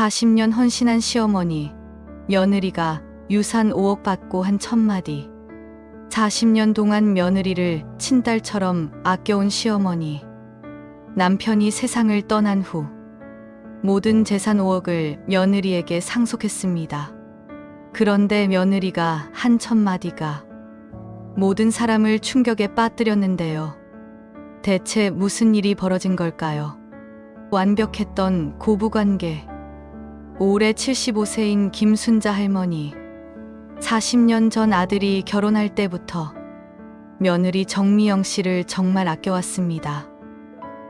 40년 헌신한 시어머니, 며느리가 유산 5억 받고 한 첫마디. 40년 동안 며느리를 친딸처럼 아껴온 시어머니. 남편이 세상을 떠난 후 모든 재산 5억을 며느리에게 상속했습니다. 그런데 며느리가 한 첫마디가 모든 사람을 충격에 빠뜨렸는데요. 대체 무슨 일이 벌어진 걸까요? 완벽했던 고부관계. 올해 75세인 김순자 할머니. 40년 전 아들이 결혼할 때부터 며느리 정미영 씨를 정말 아껴왔습니다.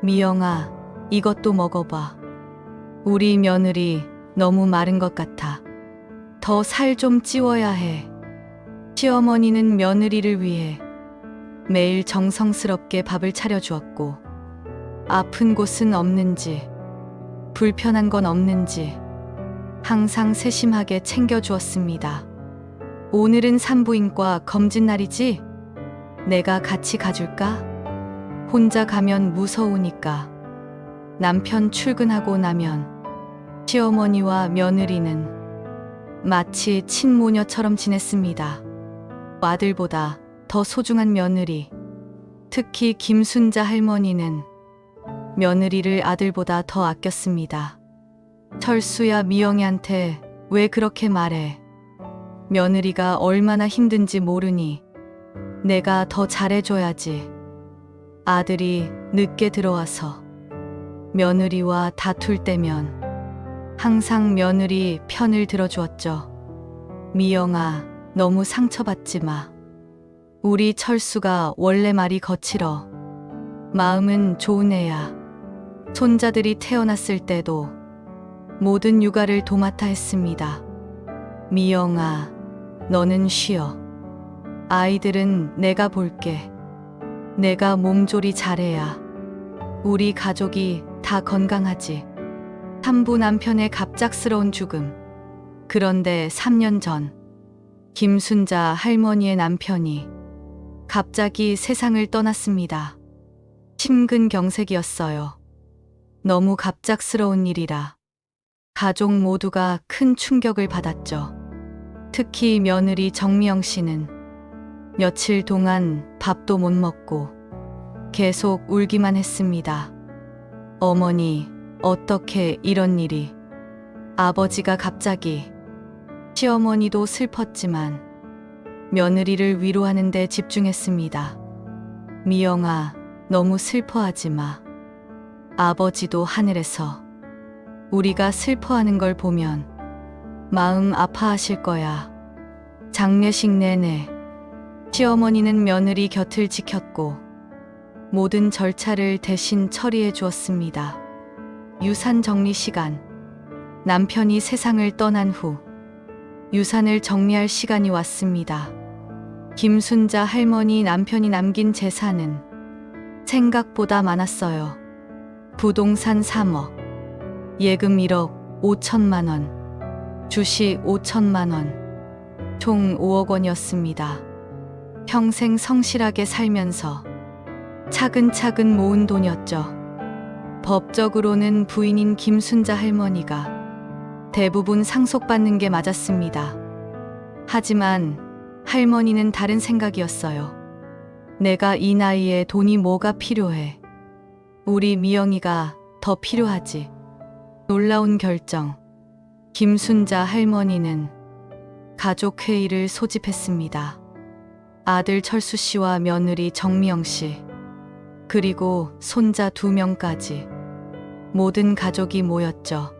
미영아, 이것도 먹어봐. 우리 며느리 너무 마른 것 같아. 더 살 좀 찌워야 해. 시어머니는 며느리를 위해 매일 정성스럽게 밥을 차려주었고, 아픈 곳은 없는지, 불편한 건 없는지, 항상 세심하게 챙겨주었습니다. 오늘은 산부인과 검진 날이지? 내가 같이 가줄까? 혼자 가면 무서우니까. 남편 출근하고 나면 시어머니와 며느리는 마치 친모녀처럼 지냈습니다. 아들보다 더 소중한 며느리. 특히 김순자 할머니는 며느리를 아들보다 더 아꼈습니다. 철수야 미영이한테 왜 그렇게 말해? 며느리가 얼마나 힘든지 모르니 내가 더 잘해줘야지. 아들이 늦게 들어와서 며느리와 다툴 때면 항상 며느리 편을 들어주었죠. 미영아, 너무 상처받지 마. 우리 철수가 원래 말이 거칠어. 마음은 좋은 애야. 손자들이 태어났을 때도 모든 육아를 도맡아 했습니다. 미영아, 너는 쉬어. 아이들은 내가 볼게. 내가 몸조리 잘해야 우리 가족이 다 건강하지. 산부 남편의 갑작스러운 죽음. 그런데 3년 전, 김순자 할머니의 남편이 갑자기 세상을 떠났습니다. 심근경색이었어요. 너무 갑작스러운 일이라 가족 모두가 큰 충격을 받았죠. 특히 며느리 정미영 씨는 며칠 동안 밥도 못 먹고 계속 울기만 했습니다. 어머니, 어떻게 이런 일이? 아버지가 갑자기 시어머니도 슬펐지만 며느리를 위로하는데 집중했습니다. 미영아, 너무 슬퍼하지 마. 아버지도 하늘에서 우리가 슬퍼하는 걸 보면 마음 아파하실 거야. 장례식 내내 시어머니는 며느리 곁을 지켰고 모든 절차를 대신 처리해 주었습니다. 유산 정리 시간. 남편이 세상을 떠난 후 유산을 정리할 시간이 왔습니다. 김순자 할머니 남편이 남긴 재산은 생각보다 많았어요. 부동산 3억, 예금 1억 5천만 원, 주식 5천만 원, 총 5억 원이었습니다. 평생 성실하게 살면서 차근차근 모은 돈이었죠. 법적으로는 부인인 김순자 할머니가 대부분 상속받는 게 맞았습니다. 하지만 할머니는 다른 생각이었어요. 내가 이 나이에 돈이 뭐가 필요해. 우리 미영이가 더 필요하지. 놀라운 결정. 김순자 할머니는 가족회의를 소집했습니다. 아들 철수 씨와 며느리 정미영 씨, 그리고 손자 두 명까지 모든 가족이 모였죠.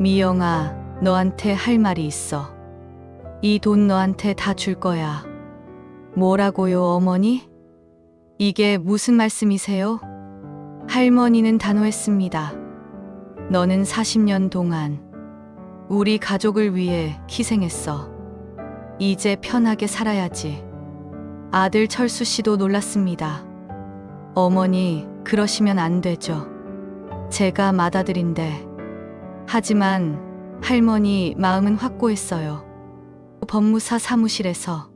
미영아, 너한테 할 말이 있어. 이 돈 너한테 다 줄 거야. 뭐라고요, 어머니? 이게 무슨 말씀이세요? 할머니는 단호했습니다. 너는 40년 동안 우리 가족을 위해 희생했어. 이제 편하게 살아야지. 아들 철수 씨도 놀랐습니다. 어머니, 그러시면 안 되죠. 제가 맏아들인데. 하지만 할머니 마음은 확고했어요. 법무사 사무실에서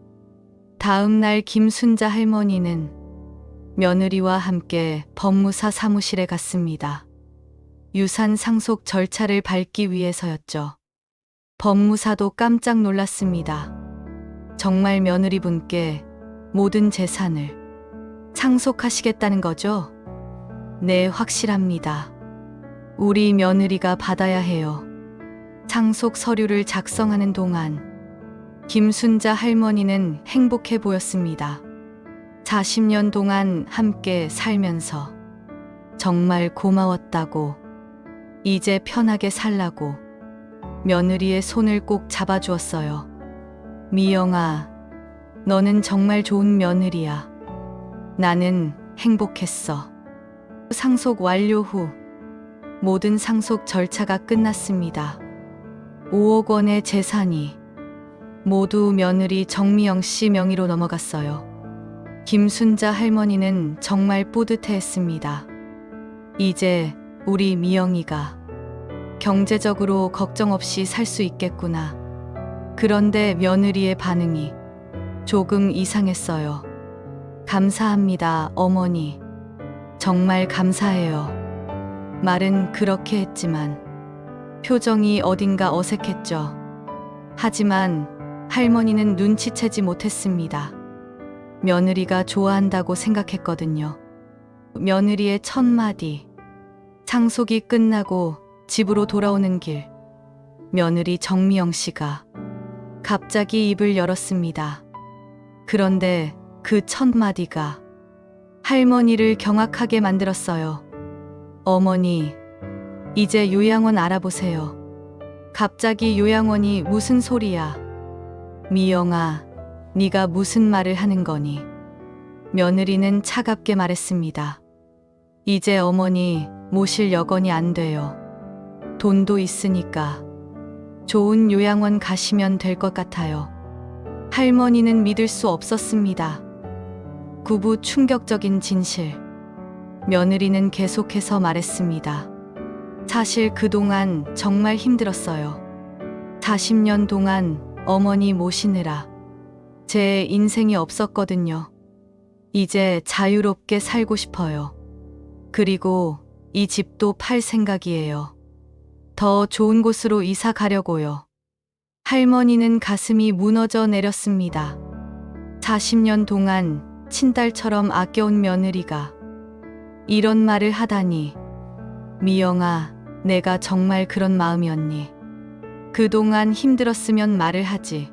다음 날 김순자 할머니는 며느리와 함께 법무사 사무실에 갔습니다. 유산 상속 절차를 밟기 위해서였죠. 법무사도 깜짝 놀랐습니다. 정말 며느리분께 모든 재산을 상속하시겠다는 거죠? 네, 확실합니다. 우리 며느리가 받아야 해요. 상속 서류를 작성하는 동안 김순자 할머니는 행복해 보였습니다. 40년 동안 함께 살면서 정말 고마웠다고 이제 편하게 살라고 며느리의 손을 꼭 잡아주었어요. 미영아, 너는 정말 좋은 며느리야. 나는 행복했어. 상속 완료 후 모든 상속 절차가 끝났습니다. 5억 원의 재산이 모두 며느리 정미영 씨 명의로 넘어갔어요. 김순자 할머니는 정말 뿌듯해 했습니다. 이제 우리 미영이가 경제적으로 걱정 없이 살 수 있겠구나. 그런데 며느리의 반응이 조금 이상했어요. 감사합니다, 어머니. 정말 감사해요. 말은 그렇게 했지만 표정이 어딘가 어색했죠. 하지만 할머니는 눈치채지 못했습니다. 며느리가 좋아한다고 생각했거든요. 며느리의 첫 마디. 상속이 끝나고 집으로 돌아오는 길. 며느리 정미영 씨가 갑자기 입을 열었습니다. 그런데 그 첫 마디가 할머니를 경악하게 만들었어요. 어머니, 이제 요양원 알아보세요. 갑자기 요양원이 무슨 소리야? 미영아, 네가 무슨 말을 하는 거니? 며느리는 차갑게 말했습니다. 이제 어머니 모실 여건이 안 돼요. 돈도 있으니까 좋은 요양원 가시면 될 것 같아요. 할머니는 믿을 수 없었습니다. 구부 충격적인 진실. 며느리는 계속해서 말했습니다. 사실 그동안 정말 힘들었어요. 40년 동안 어머니 모시느라 제 인생이 없었거든요. 이제 자유롭게 살고 싶어요. 그리고 이 집도 팔 생각이에요. 더 좋은 곳으로 이사 가려고요. 할머니는 가슴이 무너져 내렸습니다. 40년 동안 친딸처럼 아껴온 며느리가 이런 말을 하다니. 미영아, 내가 정말 그런 마음이었니? 그동안 힘들었으면 말을 하지.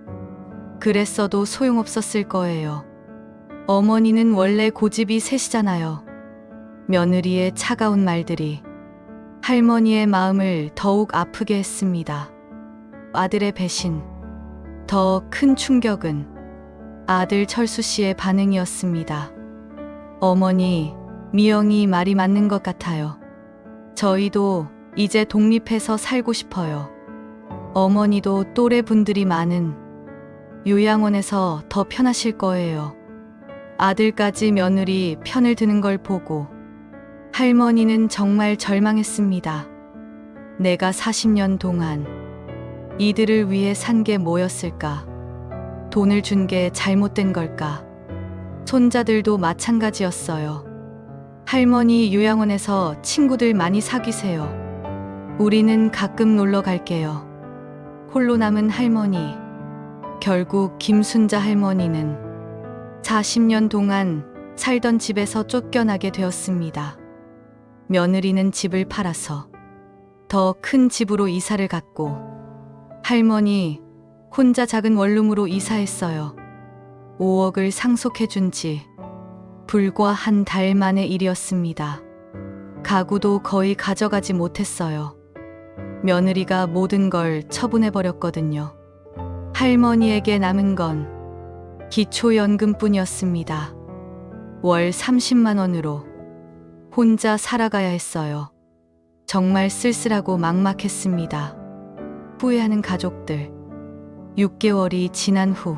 그랬어도 소용없었을 거예요. 어머니는 원래 고집이 세시잖아요. 며느리의 차가운 말들이 할머니의 마음을 더욱 아프게 했습니다. 아들의 배신. 더 큰 충격은 아들 철수 씨의 반응이었습니다. 어머니, 미영이 말이 맞는 것 같아요. 저희도 이제 독립해서 살고 싶어요. 어머니도 또래 분들이 많은 요양원에서 더 편하실 거예요. 아들까지 며느리 편을 드는 걸 보고 할머니는 정말 절망했습니다. 내가 40년 동안 이들을 위해 산 게 뭐였을까? 돈을 준 게 잘못된 걸까? 손자들도 마찬가지였어요. 할머니 요양원에서 친구들 많이 사귀세요. 우리는 가끔 놀러 갈게요. 홀로 남은 할머니. 결국 김순자 할머니는 40년 동안 살던 집에서 쫓겨나게 되었습니다. 며느리는 집을 팔아서 더 큰 집으로 이사를 갔고 할머니 혼자 작은 원룸으로 이사했어요. 5억을 상속해 준 지 불과 한 달 만의 일이었습니다. 가구도 거의 가져가지 못했어요. 며느리가 모든 걸 처분해 버렸거든요. 할머니에게 남은 건 기초연금뿐이었습니다. 월 30만 원으로 혼자 살아가야 했어요. 정말 쓸쓸하고 막막했습니다. 후회하는 가족들. 6개월이 지난 후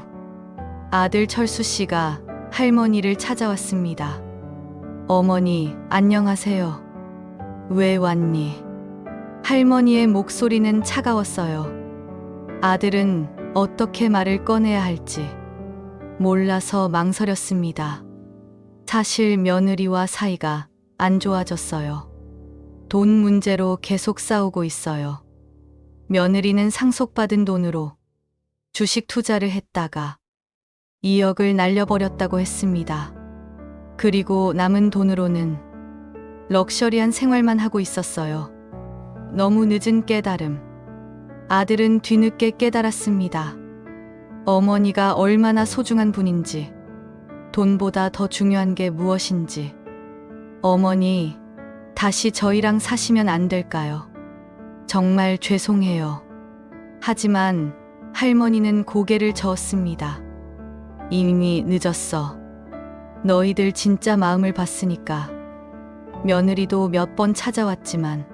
아들 철수 씨가 할머니를 찾아왔습니다. 어머니, 안녕하세요. 왜 왔니? 할머니의 목소리는 차가웠어요. 아들은 어떻게 말을 꺼내야 할지 몰라서 망설였습니다. 사실 며느리와 사이가 안 좋아졌어요. 돈 문제로 계속 싸우고 있어요. 며느리는 상속받은 돈으로 주식 투자를 했다가 2억을 날려버렸다고 했습니다. 그리고 남은 돈으로는 럭셔리한 생활만 하고 있었어요. 너무 늦은 깨달음. 아들은 뒤늦게 깨달았습니다. 어머니가 얼마나 소중한 분인지, 돈보다 더 중요한 게 무엇인지. 어머니, 다시 저희랑 사시면 안 될까요? 정말 죄송해요. 하지만 할머니는 고개를 저었습니다. 이미 늦었어. 너희들 진짜 마음을 봤으니까. 며느리도 몇 번 찾아왔지만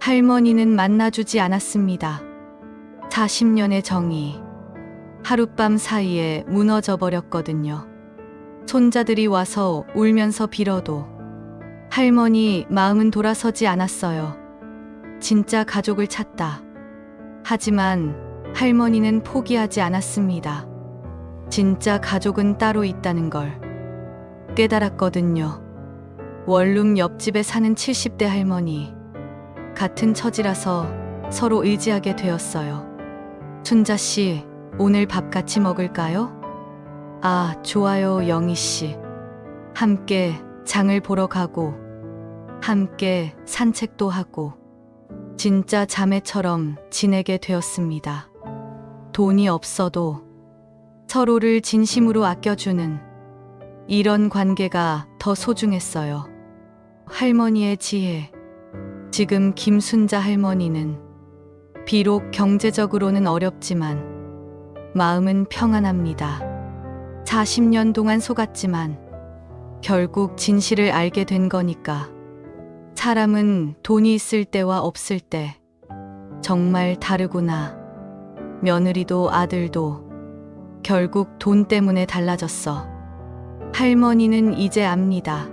할머니는 만나주지 않았습니다. 40년의 정이 하룻밤 사이에 무너져 버렸거든요. 손자들이 와서 울면서 빌어도 할머니 마음은 돌아서지 않았어요. 진짜 가족을 찾다. 하지만 할머니는 포기하지 않았습니다. 진짜 가족은 따로 있다는 걸 깨달았거든요. 원룸 옆집에 사는 70대 할머니. 같은 처지라서 서로 의지하게 되었어요. 춘자 씨, 오늘 밥 같이 먹을까요? 아, 좋아요, 영희 씨. 함께 장을 보러 가고, 함께 산책도 하고, 진짜 자매처럼 지내게 되었습니다. 돈이 없어도 서로를 진심으로 아껴주는 이런 관계가 더 소중했어요. 할머니의 지혜. 지금 김순자 할머니는 비록 경제적으로는 어렵지만 마음은 평안합니다. 40년 동안 속았지만 결국 진실을 알게 된 거니까. 사람은 돈이 있을 때와 없을 때 정말 다르구나. 며느리도 아들도 결국 돈 때문에 달라졌어. 할머니는 이제 압니다.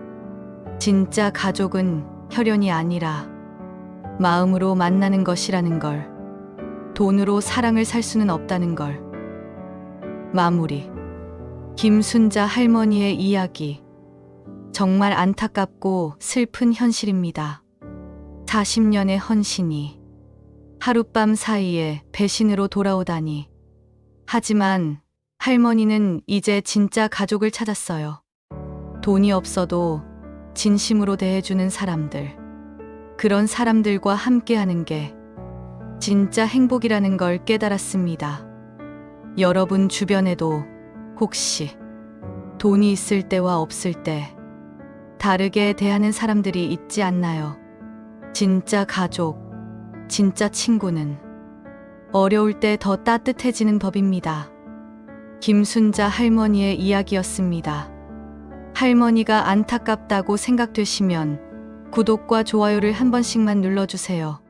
진짜 가족은 혈연이 아니라 마음으로 만나는 것이라는 걸. 돈으로 사랑을 살 수는 없다는 걸. 마무리. 김순자 할머니의 이야기. 정말 안타깝고 슬픈 현실입니다. 40년의 헌신이 하룻밤 사이에 배신으로 돌아오다니. 하지만 할머니는 이제 진짜 가족을 찾았어요. 돈이 없어도 진심으로 대해주는 사람들. 그런 사람들과 함께하는 게 진짜 행복이라는 걸 깨달았습니다. 여러분 주변에도 혹시 돈이 있을 때와 없을 때 다르게 대하는 사람들이 있지 않나요? 진짜 가족, 진짜 친구는 어려울 때 더 따뜻해지는 법입니다. 김순자 할머니의 이야기였습니다. 할머니가 안타깝다고 생각되시면 구독과 좋아요를 한 번씩만 눌러주세요.